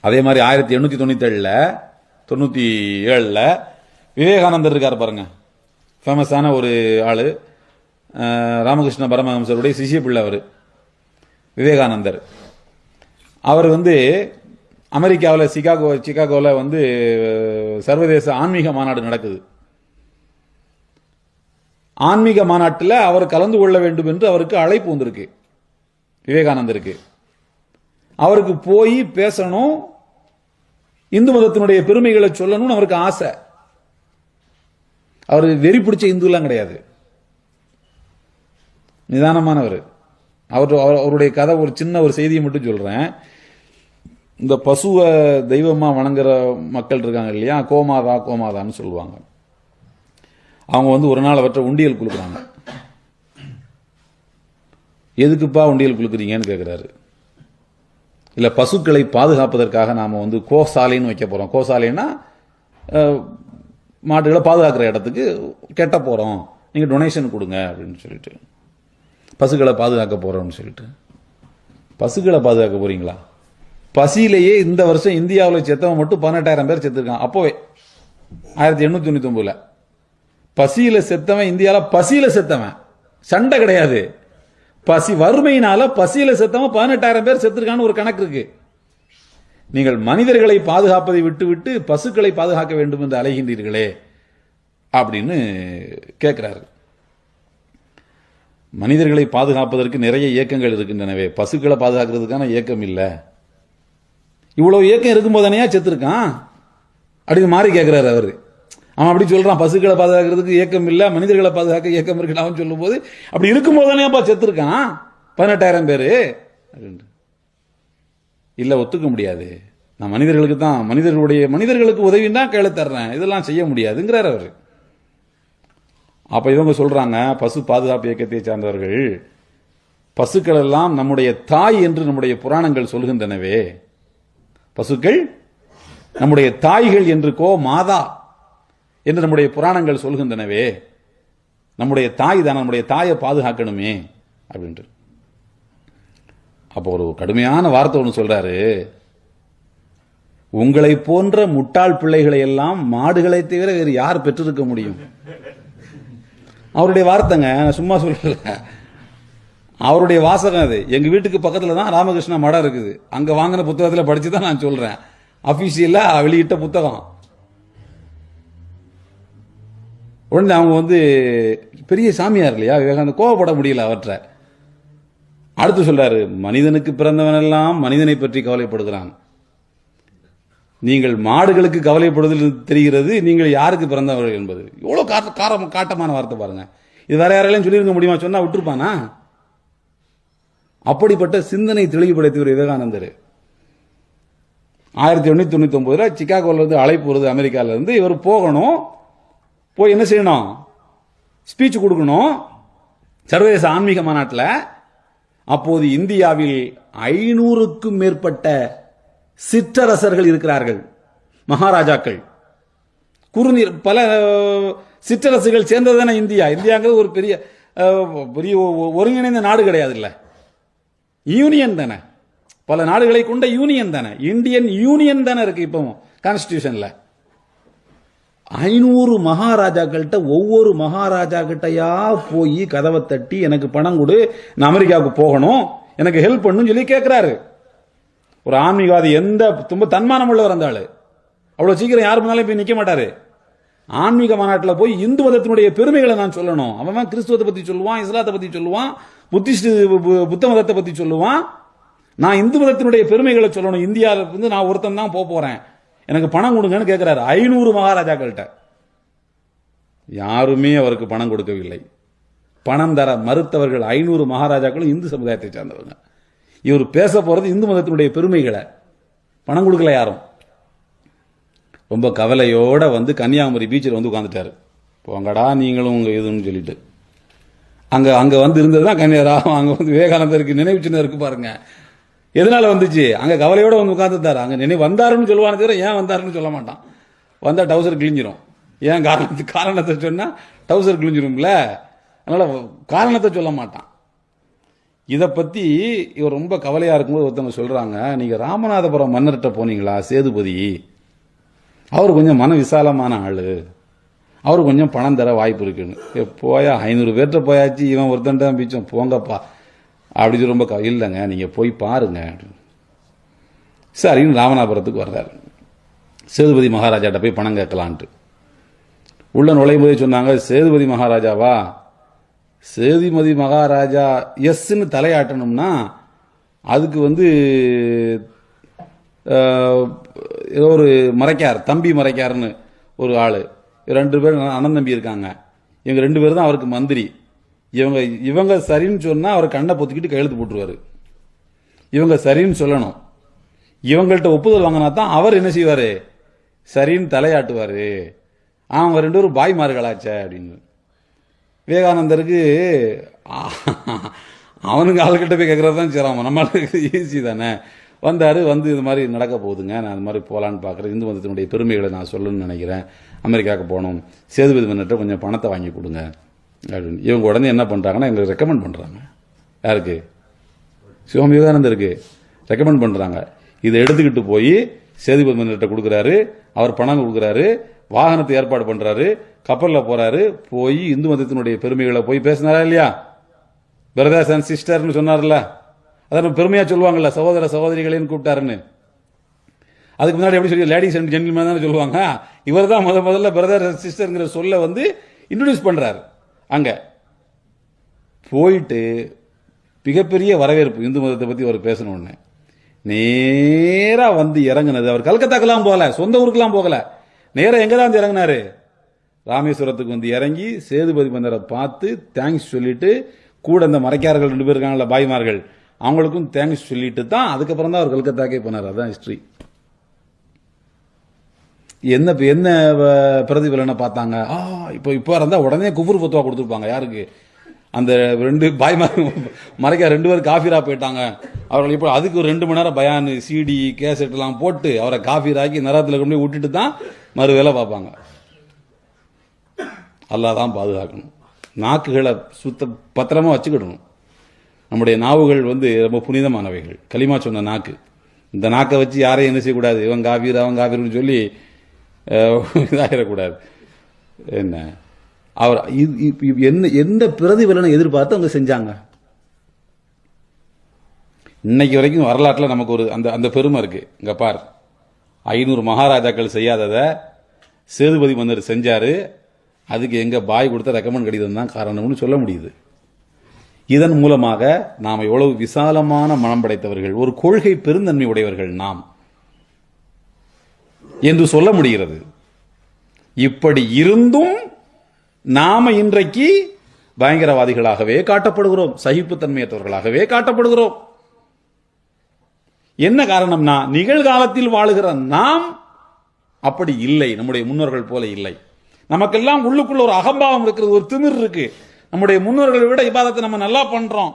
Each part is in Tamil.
அதே மாதிரி ஆயிரத்தி எண்ணூத்தி தொண்ணூத்தி தொண்ணூற்றி ஏழில் விவேகானந்தர் இருக்கார் பாருங்க. ஃபேமஸான ஒரு ஆள். ராமகிருஷ்ண பரமஹம்சருடைய சிஷ்ய பிள்ளை அவர். விவேகானந்தர். அவர் வந்து அமெரிக்காவில் சிகாகோ சிகாகோவில் வந்து சர்வதேச ஆன்மீக மாநாடு நடக்குது. ஆன்மீக மாநாட்டில் அவர் கலந்து கொள்ள வேண்டும் என்று அவருக்கு அழைப்பு வந்திருக்கு. விவேகானந்தருக்கு. அவருக்கு போய் பேசணும். இந்து மதத்தினுடைய பெருமைகளை சொல்லணும்னு அவருக்கு ஆசை. அவர் வெறி பிடிச்ச இந்துலாம் கிடையாது. நிதானமானவர். அவர் அவருடைய கதை ஒரு சின்ன ஒரு செய்தியை மட்டும் சொல்றேன். இந்த பசுவை தெய்வமா வணங்குற மக்கள் இருக்காங்க இல்லையா? கோமாதா கோமாதான்னு சொல்லுவாங்க. அவங்க வந்து ஒரு நாள் அவற்றை உண்டியல் குலுக்குறாங்க எதுக்குப்பா உண்டியல் குலுக்குறீங்கன்னு கேட்குறாரு இல்லை பசுக்களை பாதுகாப்பதற்காக நாம் வந்து கோசாலைன்னு வைக்க போகிறோம் கோசாலைன்னா மாடுகளை மாட்டுகளை பாதுகாக்கிற இடத்துக்கு கெட்ட போகிறோம் நீங்கள் டொனேஷன் கொடுங்க அப்படின்னு சொல்லிட்டு. பசுக்களை பாதுகாக்க போகிறோம்னு சொல்லிட்டு. பசுக்களை பாதுகாக்க போகிறீங்களா பசியிலேயே இந்த வருஷம் இந்தியாவில் செத்தவன் மட்டும் பதினெட்டாயிரம் பேர் செத்துருக்கான். அப்போவே. ஆயிரத்தி எண்ணூற்றி தொண்ணூத்தி பசியில் செத்தவன் இந்தியாவில் பசியில் செத்தவன். சண்டை கிடையாது. பசி வறுமையினால பசியில செத்தவன் பதினெட்டாயிரம் பேர் செத்துருக்கான்னு ஒரு கணக்கு இருக்கு. நீங்கள் மனிதர்களை பாதுகாப்பதை விட்டுவிட்டு பசுக்களை பாதுகாக்க வேண்டும் என்று அலைகின்றீர்களே அப்படின்னு கேட்கிறாரு மனிதர்களை பாதுகாப்பதற்கு நிறைய இயக்கங்கள் இருக்கின்றனவே. பசுக்களை பாதுகாக்கிறதுக்கான இயக்கம் இல்லை. இவ்வளவு இயக்கம் இருக்கும்போது செத்துருக்கான்? அப்படின்னு மாறி கேட்கிறாரு அவரு. அவன் அப்படி சொல்றான் பசுக்களை பாதுகாக்கிறதுக்கு இயக்கம் இல்லை மனிதர்களை பாதுகாக்க இயக்கம் இருக்கு அவன் சொல்லும் போது அப்படி இருக்கும்போது தானேப்பா செத்துருக்கான்? பதினெட்டாயிரம் பேரு. அப்படின்ட்டு. ஒத்துக்க முடியாது. நான் மனிதர்களுக்கு தான் மனிதர்களுடைய மனிதர்களுக்கு உதவின்னா கேள தர்றேன். இதெல்லாம் செய்ய முடியாதுங்கிறார் அவர். அப்ப இவங்க சொல்றாங்க பசு பாதுகாப்பு இயக்கத்தை சார்ந்தவர்கள் பசுக்கள் எல்லாம் நம்முடைய தாய் என்று நம்முடைய புராணங்கள் சொல்கின்றனவே. பசுக்கள் நம்முடைய தாய்கள் என்று கோ மாதா. என்று நம்முடைய புராணங்கள் சொல்கின்றனவே நம்முடைய தாய் தான் நம்முடைய தாயை பாதுகாக்கணுமே அப்படின்ட்டு. அப்போ ஒரு கடுமையான வார்த்தை ஒன்று சொல்றாரு. உங்களை போன்ற முட்டாள் பிள்ளைகளை எல்லாம் மாடுகளை தவிர வேறு யார் பெற்றிருக்க முடியும்? அவருடைய வார்த்தைங்க சும்மா சொல்லல அவருடைய வாசகம் அது. எங்க வீட்டுக்கு பக்கத்துல தான் ராமகிருஷ்ணா மடம் இருக்குது. அங்க வாங்கின புத்தகத்தில் படிச்சு தான் நான் சொல்றேன். அபிஷியலா வெளியிட்ட புத்தகம். உடனே அவங்க வந்து பெரிய சாமியார் இல்லையா விவேகானந்த கோவப்பட முடியல அவற்றை அடுத்து சொல்றாரு மனிதனுக்கு பிறந்தவனெல்லாம் மனிதனை பற்றி கவலைப்படுகிறான். நீங்கள் மாடுகளுக்கு கவலைப்படுதல் தெரிகிறது நீங்கள் யாருக்கு பிறந்தவர்கள் என்பது. எவ்வளோ காட்ட காரம் காட்டமான வார்த்தை பாருங்க. இது வேற யாராலையும் சொல்லியிருக்க முடியுமா? சொன்னா விட்டுருப்பானா? அப்படிப்பட்ட சிந்தனை தெளிவுபடுத்தியவர் விவேகானந்தர். ஆயிரத்தி எண்ணூற்றி தொண்ணூத்தி ஒன்பதுல சிக்காகோல இருந்து அழைப்பு வருது அமெரிக்கால இருந்து இவர் போகணும். போய் என்ன செய்யணும்? ஸ்பீச் கொடுக்கணும். சர்வதேச ஆன்மீக மாநாட்டில். அப்போது இந்தியாவில் ஐநூறுக்கும் மேற்பட்ட சிற்றரசர்கள் இருக்கிறார்கள். மகாராஜாக்கள். குறுநீர் பல சிற்றரசுகள் சேர்ந்தது தானே இந்தியா? இந்தியாங்கிறது ஒரு பெரிய பெரிய ஒ- ஒருங்கிணைந்த நாடு கிடையாது இல்லை யூனியன் தானே. பல நாடுகளை கொண்ட யூனியன் தானே. இந்தியன் யூனியன் தானே இருக்கு இப்போ கான்ஸ்டியூஷனில் ஐநூறு மகாராஜாக்கள்கிட்ட ஒவ்வொரு மகாராஜா கிட்டையா போய் கதவை தட்டி எனக்கு பணம் கொடு நான் அமெரிக்காவுக்கு போகணும் எனக்கு ஹெல்ப் பண்ணுன்னு சொல்லி கேட்குறாரு ஒரு ஆன்மீகவாதி எந்த ரொம்ப தன்மானம் உள்ளவர் அந்த ஆள். அவ்வளோ சீக்கிரம் யார் முன்னாலும் போய் நிற்க மாட்டார். ஆன்மீக மாநாட்டில் போய் இந்து மதத்தினுடைய பெருமைகளை நான் சொல்லணும். அவன் கிறிஸ்துவத்தை பற்றி சொல்லுவான் இஸ்லாத்தை பற்றி சொல்லுவான் புத்திஸ்ட் பு- புத்த மதத்தை பற்றி சொல்லுவான். நான் இந்து மதத்தினுடைய பெருமைகளை சொல்லணும். இந்தியாவில் இருந்து நான் ஒருத்தன் தான் போக எனக்கு பணம் கொடுங்கன்னு கேட்குறாரு ஐநூறு மகாராஜாக்கள்கிட்ட. யாருமே அவருக்கு பணம் கொடுக்கவில்லை. பணம் தர மறுத்தவர்கள் ஐநூறு மகாராஜாக்களும் இந்து சமுதாயத்தை சார்ந்தவங்க. இவர் பேச போறது இந்து மதத்தினுடைய பெருமைகளை. பணம் கொடுக்கல யாரும். ரொம்ப கவலையோட வந்து கன்னியாகுமரி பீச்சில் வந்து உட்காந்துட்டாரு போங்கடா நீங்களும் உங்க இதுன்னு சொல்லிட்டு. அங்க அங்க வந்து இருந்தது தான் கன்னியாரா அங்க வந்து விவேகானந்தருக்கு நினைவு சின்னம் இருக்கு பாருங்க. எதனால வந்துச்சு? அங்கே கவலையோடு வந்து உட்காந்துருந்தார் அங்கே நினை வந்தாருன்னு சொல்லுவானே தவிர ஏன் வந்தாருன்னு சொல்ல மாட்டான். வந்தால் டவுசர் கிழிஞ்சிரும். ஏன் காரணத்து காரணத்தை சொன்னால் டவுசர் கிழிஞ்சிரும்ல. அதனால் காரணத்தை சொல்ல மாட்டான். இதை பற்றி இவர் ரொம்ப கவலையாக இருக்கும்போது ஒருத்தவங்க சொல்கிறாங்க நீங்கள் ராமநாதபுரம் மன்னர்கிட்ட போனீங்களா சேதுபதி? அவர் கொஞ்சம் மன விசாலமான ஆள். அவர் கொஞ்சம் பணம் தர வாய்ப்பு இருக்குன்னு. ஏ, போயா ஐநூறு பேர்கிட்ட போயாச்சு. இவன் ஒருத்தன் தான் பிச்சம். போங்கப்பா. அப்படி ரொம்ப க- இல்லைங்க நீங்கள் போய் பாருங்க. சரின்னு ராமநாதபுரத்துக்கு வர்றாரு. சேதுபதி மகாராஜாட்ட போய் பணம் கேட்கலான்ட்டு. உள்ள நுழையும் போதே சொன்னாங்க சேதுபதி மகாராஜாவா? சேதுபதி மகாராஜா எஸ்ன்னு தலையாட்டணும்னா அதுக்கு வந்து ஏதோ ஒரு மறைக்கார் தம்பி மறைக்கார்னு ஒரு ஆள். ரெண்டு பேர் அண்ணன் தம்பி இருக்காங்க. இவங்க ரெண்டு பேர் தான் அவருக்கு மந்திரி. இவங்க இவங்க சரின்னு சொன்னால் அவர் கண்ணை பொத்திக்கிட்டு கையெழுத்து போட்டுருவாரு. இவங்க சரின்னு சொல்லணும். இவங்கள்ட்ட ஒப்புதல் வாங்கினா தான் அவர் என்ன செய்வார்? சரின்னு தலையாட்டுவார். அவங்க ரெண்டு பேரும் பாய்மார்களாச்சே அப்படின்னு. விவேகானந்தருக்கு அவனுக்கு அவனுங்க ஆளுகிட்ட போய் கேட்கறது தான் சிரமம். நம்மளுக்கு ஈஸி தானே. வந்தாரு வந்து இது மாதிரி நடக்க போகுதுங்க. நான் அது மாதிரி போகலான்னு பார்க்குறேன் இந்து மதத்தினுடைய பெருமைகளை நான் சொல்லணும்னு நினைக்கிறேன். அமெரிக்காவுக்கு போகணும். சேதுபதி மன்னர்கிட்ட கொஞ்சம் பணத்தை வாங்கி கொடுங்க. அப்படின்னு. இவங்க உடனே என்ன பண்ணுறாங்கன்னா எங்களுக்கு ரெக்கமெண்ட் பண்ணுறாங்க யாருக்கு? சிவம் விவேகானந்தருக்கு ரெக்கமெண்ட் பண்ணுறாங்க இதை எடுத்துக்கிட்டு போய் சேதுபதி மன்னர்கிட்ட கொடுக்குறாரு அவர் பணம் கொடுக்குறாரு வாகனத்தை ஏற்பாடு பண்ணுறாரு கப்பலில் போகிறாரு போய் இந்து மதத்தினுடைய பெருமைகளை போய் பேசினாரா இல்லையா? பிரதர்ஸ் அண்ட் சிஸ்டர்னு சொன்னார்ல. அதான் பெருமையாக சொல்லுவாங்கல்ல சகோதர சகோதரிகளேன்னு கூப்பிட்டாருன்னு. அதுக்கு முன்னாடி எப்படி சொல்லி லேடிஸ் அண்ட் ஜென்டில்மேன் தானே சொல்லுவாங்க. இவர் தான் முத முதல்ல பிரதர் சிஸ்டருங்கிற சொல்ல வந்து இன்ட்ரடியூஸ் பண்ணுறாரு அங்கே போயிட்டு மிகப்பெரிய வரவேற்பு இந்து மதத்தை பற்றி அவர் பேசணும்னு நேராக வந்து இறங்கினது. அவர் கல்கத்தாக்கெல்லாம் போகல சொந்த ஊருக்கெல்லாம் போகலை. நேராக எங்கே தான் வந்து இறங்குனாரு? ராமேஸ்வரத்துக்கு வந்து இறங்கி சேதுபதி மந்தரை பார்த்து தேங்க்ஸ் சொல்லிட்டு கூட இந்த மறைக்காரர்கள் ரெண்டு பேர் இருக்காங்கள பாய்மார்கள் அவங்களுக்கும் தேங்க்ஸ் சொல்லிட்டு தான் அதுக்கப்புறம் தான் அவர் கல்கத்தாக்கே போனார். அதான் ஹிஸ்ட்ரி என்ன என்ன பிரதிபலனை பார்த்தாங்க? ஆ இப்போ இப்போ இருந்தால் உடனே குஃபுர் ஃபத்துவா கொடுத்துருப்பாங்க யாருக்கு? அந்த ரெண்டு பாய் மறைக்க ரெண்டு பேர் காஃபிரா போயிட்டாங்க. அவர்கள் இப்போ அதுக்கு ஒரு ரெண்டு மணி நேரம் பயான் சிடி கேசட் போட்டு அவரை காஃபிராக்கி நேரத்தில் கொண்டு போய் விட்டுட்டு தான் மறு வேலை பார்ப்பாங்க. அல்லாஹ் தான் பாதுகாக்கணும். நாக்குகளை சுத்த பத்திரமா வச்சுக்கிடணும். நம்முடைய நாவுகள் வந்து ரொம்ப புனிதமானவைகள். களிமா சொன்ன நாக்கு. இந்த நாக்கை வச்சு யாரையும் என்ன செய்யக்கூடாது? இவன் காபீர் அவன் காஃபீர்னு சொல்லி இதாகிடக்கூடாது என்ன? அவர் இது- என்ன எந்த பிரதிபலனை எதிர்பார்த்து அவங்க செஞ்சாங்க? இன்னைக்கு வரைக்கும் வரலாற்றில் நமக்கு ஒரு அந்த அந்த பெருமை இருக்கு. இங்க பார். ஐநூறு மகாராஜாக்கள் செய்யாததை சேதுபதி மன்னர் செஞ்சார். அதுக்கு எங்க பாய் கொடுத்த ரெக்கமெண்ட் கடிதம் தான் காரணம்னு சொல்ல முடியுது. இதன் மூலமாக நாம் எவ்வளவு விசாலமான மனம் படைத்தவர்கள் ஒரு கொள்கை பெருந்தன்மை உடையவர்கள் நாம். என்று சொல்ல முடிகிறது. இப்படி இருந்தும் நாம இன்றைக்கு பயங்கரவாதிகளாகவே காட்டப்படுகிறோம் சகிப்புத்தன்மையற்றவர்களாகவே காட்டப்படுகிறோம். என்ன காரணம்னா நிகழ்காலத்தில் வாழுகிற நாம் அப்படி இல்லை நம்முடைய முன்னோர்கள் போல இல்லை. நமக்கெல்லாம் உள்ளுக்குள்ள ஒரு அகம்பாவம் இருக்கிறது ஒரு திமிர் இருக்கு. நம்முடைய முன்னோர்களை விட இபாதத்தை நம்ம நல்லா பண்றோம்.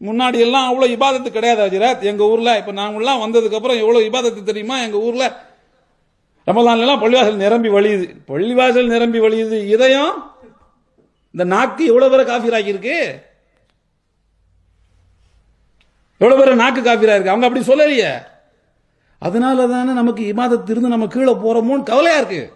முன்னாடி எல்லாம் அவ்வளவு இபாதத்து கிடையாது அஜிராத் எங்க ஊர்ல இப்ப நாங்கள்லாம் வந்ததுக்கு அப்புறம் எவ்வளவு இபாதத்து தெரியுமா? எங்க ஊர்ல ரமலான்லாம் பள்ளிவாசல் நிரம்பி வழியுது. பள்ளிவாசல் நிரம்பி வழியுது. இதயம் இந்த நாக்கு எவ்வளோ பேரை காஃபிராக்கி இருக்கு எவ்வளோ பேரை நாக்கு காஃபிராக இருக்கு அவங்க அப்படி சொல்லலையே. அதனால தானே நமக்கு இமாதத்திலிருந்து நம்ம கீழே போகிறோமோன்னு கவலையாக இருக்குது